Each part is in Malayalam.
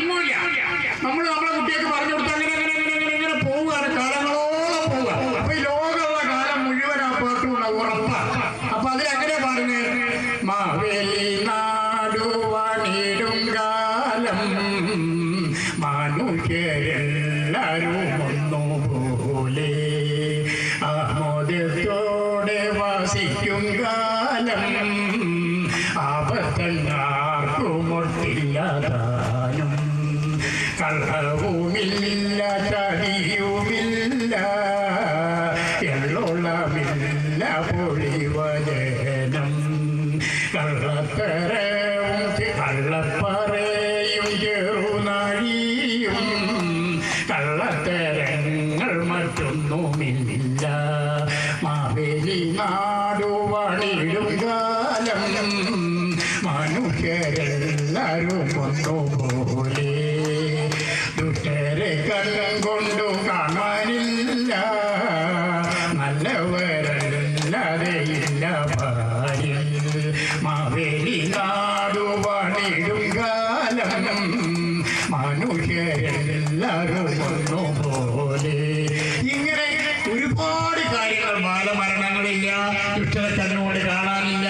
ഒന്നുമില്ല നമ്മൾ നമ്മളെ കുട്ടികൾക്ക് പറഞ്ഞു കൊടുത്താൽ അങ്ങനെ അങ്ങനെ ഇങ്ങനെ പോവുകയാണ്. കാലങ്ങളോളം പോവുക. അപ്പൊ ഈ ലോകമുള്ള കാലം മുഴുവൻ ആ പാട്ടുണ്ടാവും ഉറപ്പാണ് അപ്പൊ അതിലെങ്ങനെ പാടുന്നത് മാവേലി നാടുവാണിടും കാലം. മനുഷ്യരെല്ലാരും ഒന്നുപോലെ. എള്ളോളമില്ല പൊളിവചനം കള്ളത്തരവും കള്ളപ്പറയും ചെറുനാഴിയും കള്ളത്തരങ്ങൾ മറ്റൊന്നുമില്ല മാവേലി നാടുവാണിടും കാലം. മനുഷ്യരെല്ലാരും ഒന്നുപോലെ. ദുഷ്ടരെ കണ്ണം ഒരുപാട് കാര്യങ്ങൾ കാണാനില്ല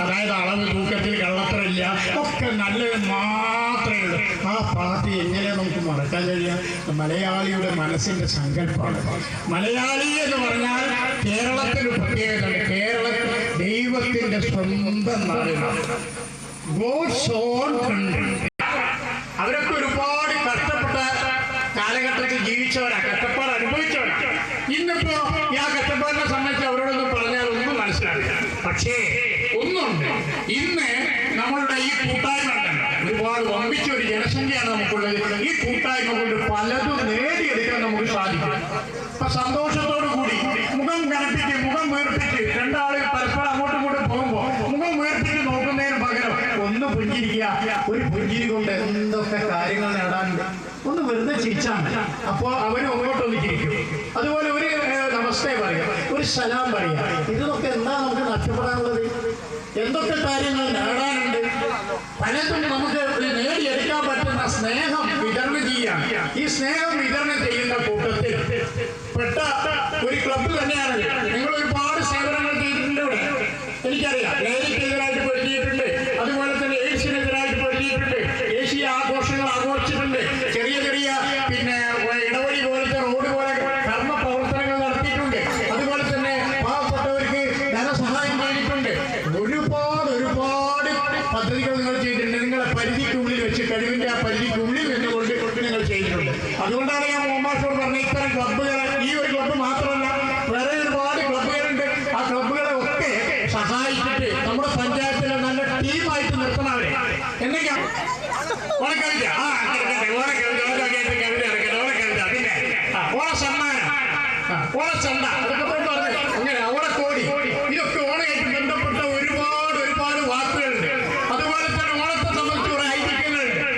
അതായത് തൂക്കത്തിൽ ഒക്കെ മാത്രമേ ഉള്ളൂ. ആ എങ്ങനെ നമുക്ക് മറക്കാൻ മലയാളിയുടെ മനസ്സിന്റെ സങ്കല്പമാണ് മലയാളി എന്ന് പറഞ്ഞാൽ കേരളത്തിൽ പ്രത്യേകത കേരളത്തിൽ ദൈവത്തിന്റെ സ്വന്തം കൺട്രി അവരൊക്കെ ഒരുപാട് കഷ്ടപ്പെട്ട കാലഘട്ടത്തിൽ ജീവിച്ചവരാ കഷ്ടപ്പാട് അനുഭവിച്ചവരാ. ഇന്നിപ്പോ ആ കഷ്ടപ്പാടിനെ സംബന്ധിച്ച് അവരോടൊന്നും പറഞ്ഞാൽ ഒന്നും മനസ്സിലാവില്ല. പക്ഷേ ഒന്നുണ്ട്. ഇന്ന് നമ്മളുടെ ഈ കൂട്ടായ്മ ഒരുപാട് വമ്പിച്ച ഒരു ജനസംഖ്യയാണ് നമുക്കുള്ളത്. ഈ കൂട്ടായ്മ കൊണ്ട് പലതും നേടിയെടുക്കാൻ നമുക്ക് സാധിക്കും. അപ്പൊ സന്തോഷത്തോടു ഒരു പുഞ്ചിരി കൊണ്ട് എന്തൊക്കെ കാര്യങ്ങൾ നേടാനുണ്ട് ഒന്ന് വെറുതെ ചിരിച്ചാണ് അപ്പോ അപ്പോൾ അവർ ഒന്ന് ചിരിക്കും അതുപോലെ ഒരു നമസ്തേ പറയാം. ഒരു സലാം പറയാം. ഇതൊക്കെ എന്താ നമുക്ക് നഷ്ടപ്പെടാനുള്ളത്? എന്തൊക്കെ കാര്യങ്ങൾ നേടാനുണ്ട്? പലതും നമുക്ക് നേടിയെടുക്കാൻ പറ്റുന്ന സ്നേഹം വിതരണം ചെയ്യാം. ഈ സ്നേഹം വിതരണം ചെയ്യുന്ന കൂട്ടത്തിൽ പെട്ട ഒരു ക്ലബ്ബ് തന്നെയാണ് നിങ്ങൾ ഒരുപാട് സേവനങ്ങൾ ചെയ്തിട്ടുണ്ട് ഇവിടെ എനിക്കറിയാം ലഹരിക്കെതിരായിട്ട് പൊരുതിയിട്ടുണ്ട് അതുപോലെ തന്നെ എയ്ഡ്സിനെതിരായിട്ട് പൊരുതിയിട്ടുണ്ട് ദേശീയ ആഘോഷങ്ങൾ ആഘോഷിച്ചിട്ടുണ്ട് ചെറിയ ചെറിയ പിന്നെ ഇടവഴി പോലത്തെ റോഡ് പോലെ കർമ്മ പ്രവർത്തനങ്ങൾ നടത്തിയിട്ടുണ്ട് അതുപോലെ തന്നെ പാവപ്പെട്ടവർക്ക് ധനസഹായം ചെയ്തിട്ടുണ്ട് ഒരുപാട് ഒരുപാട് പദ്ധതികൾ നിങ്ങൾ ചെയ്തിട്ടുണ്ട് നിങ്ങളെ പരിധിക്കുള്ളിൽ വെച്ച് കഴിവിന്റെ ആ പരിധിക്കുള്ളിൽ നിന്നുകൊണ്ട് നിങ്ങൾ ചെയ്തിട്ടുണ്ട്. അതുകൊണ്ടാണ് ഞാൻ മോമാസോട് പറഞ്ഞ ഇത്തരം ക്ലബ്ബുകൾ ഈ ഒരു ക്ലബ്ബ് മാത്രമല്ല വേറെ ഒരുപാട് ക്ലബ്ബുകളുണ്ട്. ആ ക്ലബ്ബുകളെ ഒക്കെ സഹായിച്ചിട്ട് നമ്മുടെ പഞ്ചായത്തിലെ നല്ല ടീമായിട്ട് നിർത്തണവരെ എന്നൊക്കെയാണ് ഓണക്കവിത ആ കേൾക്കട്ടെ, ഓണക്കവിത ഓണക്കവിത കവിത ഇറക്കട്ടെ ഓണക്കവിത പിന്നെ ആ ഓണസമ്മാനം ആ, ഓണച്ചന്ത അതൊക്കെ ഇപ്പോൾ പറഞ്ഞു അങ്ങനെ ഓണക്കോടി ഇതൊക്കെ ഓണമായിട്ട് ബന്ധപ്പെട്ട ഒരുപാട് ഒരുപാട് വാക്കുകളുണ്ട് അതുപോലെ തന്നെ ഓണത്തെ സംബന്ധിച്ച് കുറെ ഐതിഹ്യങ്ങളുണ്ട്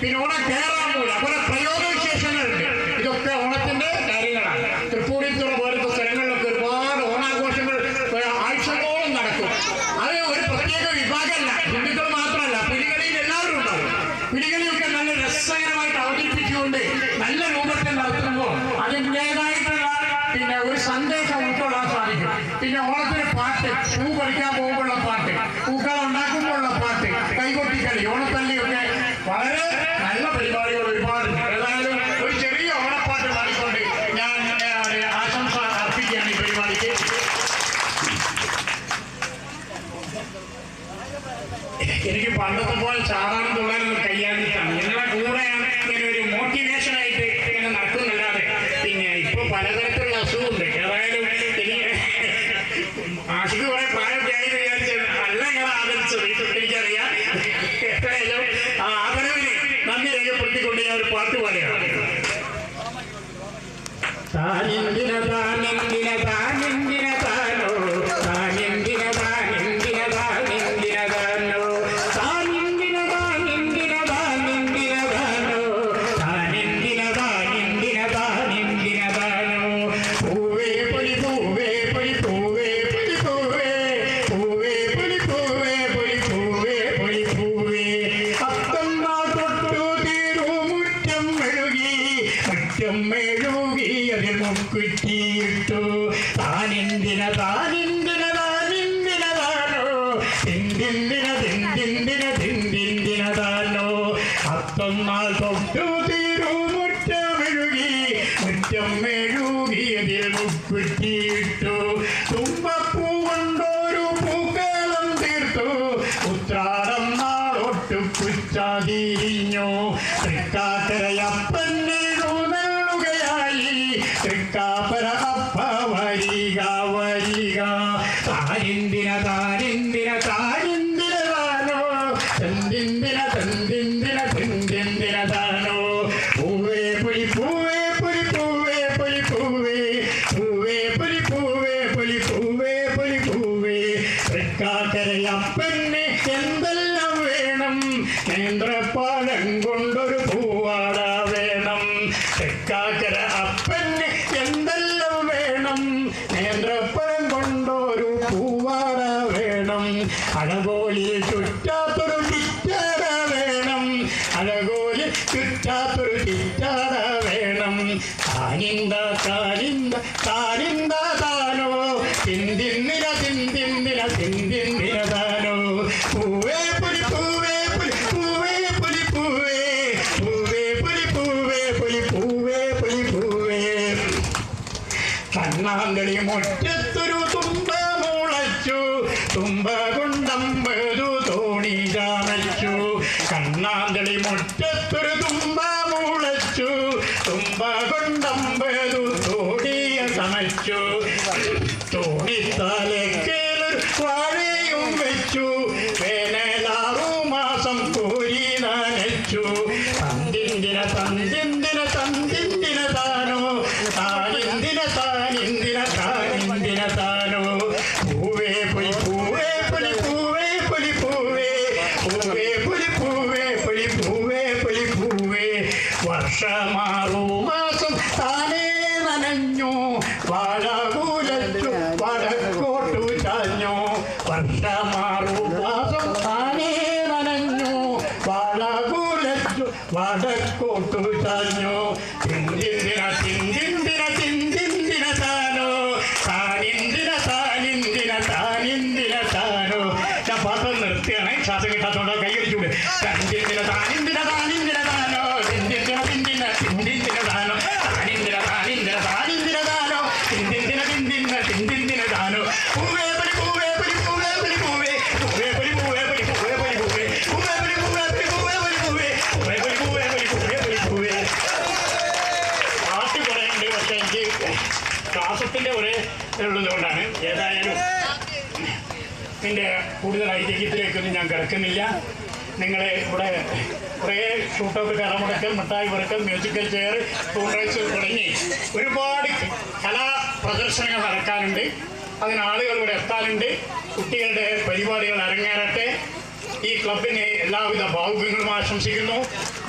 പിന്നെ ഓണം കേറാമൂല കുറെ പ്രയോഗവിശേഷങ്ങളുണ്ട് ഇതൊക്കെ ഓണത്തിന്റെ കാര്യങ്ങളാണ് തൃപ്പൂണിത്തുറ പോലത്തെ സ്ഥലങ്ങളിലൊക്കെ ഒരുപാട് ഓണാഘോഷങ്ങൾ ഏഹ്, ആഴ്ചകളോളം നടക്കും അത് ഒരു പ്രത്യേക വിഭാഗമല്ല ഹിന്ദുക്കൾ മാത്രമല്ല പിടികളിയിൽ എല്ലാവരും ഉണ്ടാവും പിടികളിയൊക്കെ നല്ല രസകരമായിട്ട് അവതരിപ്പിച്ചുകൊണ്ട് നല്ല രൂപത്തിൽ നടത്തുമ്പോൾ അതിന്റെതായിട്ടുള്ള പിന്നെ ഒരു സന്ദേശം ഉൾക്കൊള്ളാൻ സാധിക്കും പിന്നെ ഓണത്തിന് പാട്ട് പൂ പറിക്കാൻ പോകുമ്പോഴുള്ള പാട്ട് പൂക്കൾ ഉണ്ടാക്കുമ്പോഴുള്ള പാട്ട് ഓണത്തല്ലിയൊക്കെ വളരെ നല്ല പരിപാടികൾ ഒരുപാട്. ഏതായാലും ഒരു ചെറിയ ഓണപ്പാട്ട് പാടിക്കൊണ്ട് ഞാൻ ആശംസ അർപ്പിക്കുകയാണ് ഈ പരിപാടിക്ക്. എനിക്ക് പണ്ടത്തെ പോലെ ചാടാനും തുള്ളാനൊന്നും കഴിയാതിട്ടാണ് നിങ്ങളെ കൂടെയാണ് ഇങ്ങനെ ഒരു മോട്ടിവേഷൻ ആയിട്ട് ഇങ്ങനെ നടക്കുന്നല്ലാതെ പിന്നെ ഇപ്പൊ പലതരത്തിലുള്ള അസുഖമുണ്ട് ഏതായാലും എനിക്ക് ആഷിക്ക് കുറെ പ്രായമൊക്കെ ആയി വിചാരിച്ചത് അല്ല നിങ്ങൾ ആദരിച്ചത് എനിക്കറിയാം ഏതായാലും ആ ആദരവിന് നന്ദി രേഖപ്പെടുത്തിക്കൊണ്ട് ഞാൻ ഒരു പാട്ട് തിന്തിന്തിന തിന്തിന്തിന തിന്തിന്തിന താനോ അത്തൊന്നാൾ തൊട്ടു തീരൂ മുറ്റമെഴുകി മുറ്റം മെഴുകിയതിൽ മുക്കുറ്റിയിട്ടു തുമ്പപ്പൂ കൊണ്ടൊരു പൂക്കളം തീർത്തു ഉത്രാടം നാളൊട്ടു പുച്ചാതിരിഞ്ഞു തൃക്കാക്കരയപ്പന്നെഴുന്നള്ളുകയായി തിന്തിന്നിര തിന്തിന്നിര തിന്തിന്നിര താനോ. പൂവേ പുലി പൂവേ പുലി പൂവേ പുലി പൂവേ. പൂവേ പുലി പൂവേ പുലി പൂവേ പുലി പൂവേ. കണ്ണാങ്കളി മുറ്റത്തൊരു തുമ്പ മുളച്ചു തുമ്പ കൊണ്ടമ്പതു തോണി ചാമച്ചു കണ്ണാങ്കളി മുറ്റത്തൊരു നനച്ചു തന്തിന്തിന തന്തിന്തിന തന്തിന്തിന താനോ. താനിന്തിന താനിന്തിന താനിന്തിന താനോ. പൂവേ പുലി പൂവേ പുലി പൂവേ പുലി പൂവേ. പൂവേ പുലി പൂവേ പുലി പൂവേ പുലി പൂവേ. വർഷമാറു മാസം താനേ നനഞ്ഞു. വാഴകൂലച്ചു ശ്വാസം കിട്ടാത്തോണ്ട് കൈയടിച്ചൂടെ തന്തിന്തിന താനിന്തിന താനിന്തിന താനോ തിന്തിന്തിന തിന്തിന തിന്തിന്തിന താനോ താനിന്തിന താനിന്തിന താനിന്തിന താനോ തിന്തിന്തിന തിന്തിന തിന്തിന്തിന താനോ പൂവേ പരി പൂവേ പരി പൂവേ പരി പൂവേ പൂവേ പരി പൂവേ പരി പൂവേ പരി പൂവേ പൂവേ പരി പൂവേ പൂവേ പരി പൂവേ പൂവേ പരി പൂവേ പടി പൂവേ പടി പൂവേ പാട്ട് പറയാനുണ്ട് പക്ഷെ എനിക്ക് ശ്വാസത്തിന്റെ ഒരേ ഉള്ളതുകൊണ്ടാണ് ഏതായാലും ഇതിന്റെ കൂടുതൽ ഐതിഹ്യത്തിലേക്കൊന്നും ഞാൻ കിടക്കുന്നില്ല നിങ്ങളെ ഇവിടെ കുറേ ഷൂട്ടൗട്ട് കടമുടക്കൽ മിഠായി വറുക്കൽ മ്യൂസിക്കൽ ചെയർ ടൂറൈസ് തുടങ്ങി ഒരുപാട് കലാ പ്രദർശനങ്ങൾ നടക്കാനുണ്ട്. അതിന് ആളുകൾ ഇവിടെ എത്താനുണ്ട്. കുട്ടികളുടെ പരിപാടികൾ അരങ്ങേറട്ടെ. ഈ ക്ലബിന് എല്ലാവിധ ഭാവുകങ്ങളും ആശംസിക്കുന്നു.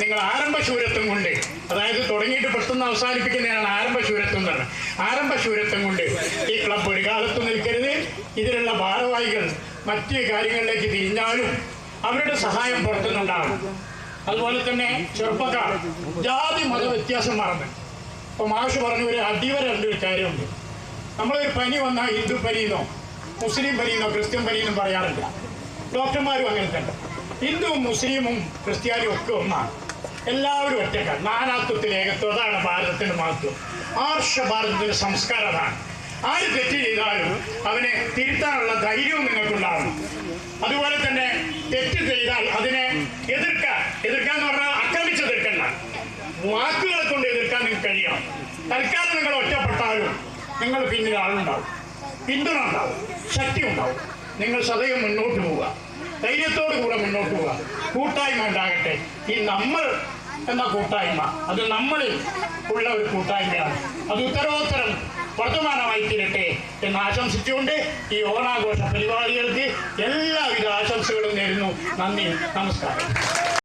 നിങ്ങൾ ആരംഭശൂരത്വം കൊണ്ട് അതായത് തുടങ്ങിയിട്ട് പെട്ടെന്ന് അവസാനിപ്പിക്കുന്നതാണ് ആരംഭശൂരത്വം എന്നാണ് ആരംഭശൂരത്വം കൊണ്ട് ഈ ക്ലബ് ഒരു കാലത്ത് നിൽക്കരുത്. ഇതിലുള്ള ഭാരവാഹികൾ മറ്റ് കാര്യങ്ങളിലേക്ക് തിരിഞ്ഞാലും അവരുടെ സഹായം പുറത്തുനിന്നുണ്ടാകും. അതുപോലെ തന്നെ ചെറുപ്പക്കാർ ജാതി മത വ്യത്യാസം മറന്ന്. ഇപ്പൊ മാഷ് പറഞ്ഞ ഒരു അടിവരുണ്ട് ഒരു കാര്യമുണ്ട്. നമ്മളൊരു പനി വന്നാൽ ഹിന്ദു പനിയെന്നോ മുസ്ലിം പനിയെന്നോ ക്രിസ്ത്യൻ പനിയെന്നും പറയാറില്ല. ഡോക്ടർമാരും അങ്ങനെ തന്നെ ഹിന്ദുവും മുസ്ലിമും ക്രിസ്ത്യാനിയും ഒക്കെ ഒന്നാണ്. എല്ലാവരും ഒറ്റക്കാർ നാനാത്വത്തിൽ ഏകത്വം. അതാണ് ഭാരതത്തിന്റെ മഹത്വം. ആർഷ ഭാരതത്തിന്റെ സംസ്കാരം അതാണ്. ആര് തെറ്റ് ചെയ്താലും അവനെ തിരുത്താനുള്ള ധൈര്യവും നിങ്ങൾക്കുണ്ടാവണം അതുപോലെ തന്നെ തെറ്റ് ചെയ്താൽ അതിനെ എതിർക്കാൻ എന്ന് പറഞ്ഞാൽ ആക്രമിച്ച് എതിർക്കണ്ട. വാക്കുകളെ കൊണ്ട് എതിർക്കാൻ നിങ്ങൾക്ക് കഴിയണം. തൽക്കാലം നിങ്ങൾ ഒറ്റപ്പെട്ടാലും നിങ്ങൾ പിന്നിൽ ആളുണ്ടാവും. പിന്തുണ ഉണ്ടാവും. ശക്തി ഉണ്ടാവും. നിങ്ങൾ സദയം മുന്നോട്ട് പോവുക. ധൈര്യത്തോടു കൂടെ മുന്നോട്ട് പോവുക. കൂട്ടായ്മ ഉണ്ടാകട്ടെ. ഈ നമ്മൾ എന്ന കൂട്ടായ്മ അത് നമ്മളിൽ ഉള്ള ഒരു കൂട്ടായ്മയാണ്. അത് ഉത്തരോത്തരം വർത്തമാനമായി തീരട്ടെ എന്ന് ആശംസിച്ചുകൊണ്ട് ഈ ഓണാഘോഷ പരിപാടികൾക്ക് എല്ലാവിധ ആശംസകളും നേരുന്നു. നന്ദി. നമസ്കാരം.